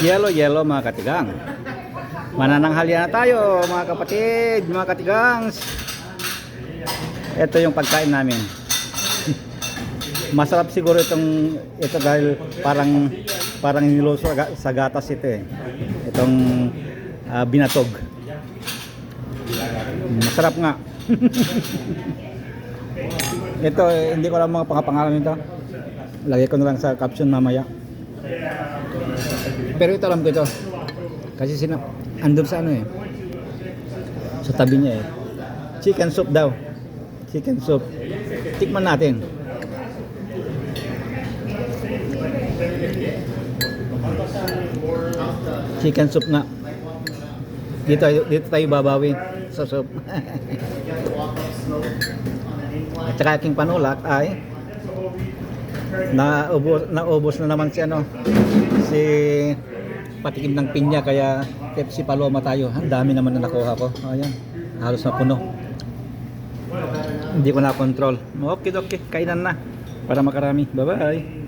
Yellow, yellow mga katigang. Manananghalian na tayo mga kapatid, mga katigangs. Ito yung pagkain namin. Masarap siguro itong ito dahil parang parang niluso sa ga- sa gatas ito eh. Itong ah, binatog. Masarap nga. ito eh, hindi ko alam mga pangapangalan nito. Lagay ko na lang sa caption mamaya. Pero ito alam ko ito. Kasi sina andun sa ano eh. Sa tabi niya eh. Chicken soup daw. Chicken soup. Tikman natin. Chicken soup nga. Dito, dito tayo babawi sa soup. At saka aking panulak ay naubos, naubos na naman si ano si patikim ng pinya kaya si Paloma tayo. Ang dami naman na nakuha ko. Ayan, halos na puno. Hindi ko na control. Okay, okay. Kainan na para makarami. Bye-bye.